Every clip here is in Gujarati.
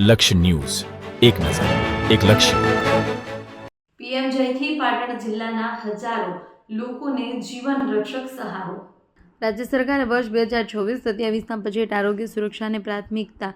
લક્ષ્ય ન્યૂઝ. એક નજર એક લક્ષ્ય. પીએમ જયથી પાટણ જિલ્લાના હજારો લોકોને જીવન રક્ષક સહારો. રાજ્ય સરકારે વર્ષ બે હજાર ચોવીસ સત્યાવીસના બજેટ આરોગ્ય સુરક્ષાને પ્રાથમિકતા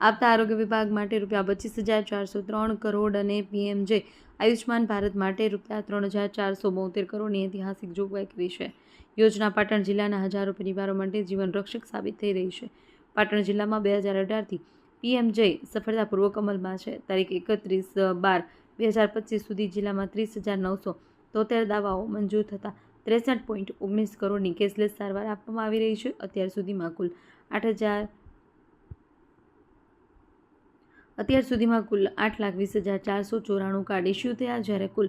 આપતા આરોગ્ય વિભાગ માટે રૂપિયા પચીસ હજાર ચારસો ત્રણ કરોડ અને પીએમજે આયુષ્માન ભારત માટે રૂપિયા ત્રણ હજાર ચારસો બોતેર કરોડની ઐતિહાસિક જોગવાઈ કરી છે. યોજના પાટણ જિલ્લાના હજારો પરિવારો માટે જીવન રક્ષક સાબિત થઈ રહી છે. પાટણ જિલ્લામાં બે હજાર અઢારથી પીએમજે સફળતાપૂર્વક અમલમાં છે. તારીખ એકત્રીસ બાર, બે હજાર પચીસ સુધી જિલ્લામાં ત્રીસ હજાર નવસો તોતેર દાવાઓ મંજૂર થતાં ત્રેસઠ પોઈન્ટ ઓગણીસ કરોડની કેશલેસ સારવાર આપવામાં આવી રહી છે. અત્યાર સુધીમાં કુલ આઠ હજાર અત્યાર સુધીમાં કુલ આઠ લાખ વીસ હજાર ચારસો ચોરાણું કાર્ડ ઇસ્યુ થયા, જ્યારે કુલ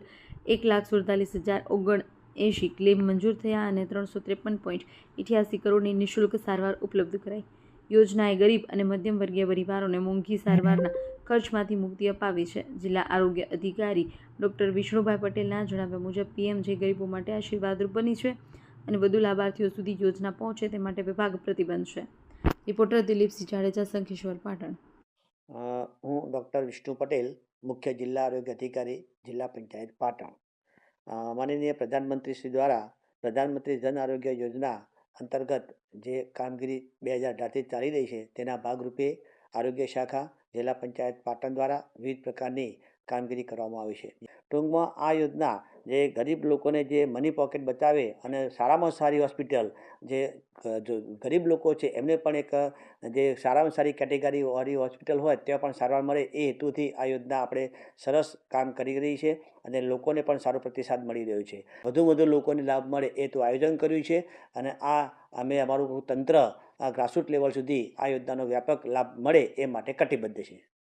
એક લાખ સુડતાલીસ હજાર ઓગણ એંશી ક્લેમ મંજૂર થયા અને ત્રણસો ત્રેપન પોઈન્ટ કરોડની નિઃશુલ્ક સારવાર ઉપલબ્ધ કરાઈ. યોજનાએ ગરીબ અને મધ્યમ વર્ગીય પરિવારોને મોંઘી સારવારના ખર્ચમાંથી મુક્તિ અપાવી છે. જિલ્લા આરોગ્ય અધિકારી ડૉક્ટર વિષ્ણુભાઈ પટેલના જણાવ્યા મુજબ પીએમ જે ગરીબો માટે આશીર્વાદરૂપ બની છે અને વધુ લાભાર્થીઓ સુધી યોજના પહોંચે તે માટે વિભાગ પ્રતિબંધ છે. રિપોર્ટર દિલીપસિંહ જાડેજા, શંખેશ્વર, પાટણ. હું ડૉક્ટર વિષ્ણુ પટેલ, મુખ્ય જિલ્લા આરોગ્ય અધિકારી, જિલ્લા પંચાયત, પાટણ. માનનીય પ્રધાનમંત્રી શ્રી દ્વારા પ્રધાનમંત્રી જન આરોગ્ય યોજના અંતર્ગત જે કામગીરી બે હજાર અઢારથી ચાલી રહી છે, તેના ભાગરૂપે આરોગ્ય શાખા, જિલ્લા પંચાયત પાટણ દ્વારા વિવિધ પ્રકારની કામગીરી કરવામાં આવી છે. ટૂંકમાં આ યોજના જે ગરીબ લોકોને જે મની પોકેટ બચાવે અને સારામાં સારી હોસ્પિટલ જે ગરીબ લોકો છે, એમને પણ એક, જે સારામાં સારી કેટેગરી વાળી હોસ્પિટલ હોય, ત્યાં પણ સારવાર મળે એ હેતુથી આ યોજના આપણે સરસ કામ કરી રહી છે અને લોકોને પણ સારો પ્રતિસાદ મળી રહ્યો છે. વધુ વધુ લોકોને લાભ મળે એ તો આયોજન કર્યું છે અને આ, અમે અમારું તંત્ર, આ ગ્રાસરૂટ લેવલ સુધી આ યોજનાનો વ્યાપક લાભ મળે એ માટે કટિબદ્ધ છે.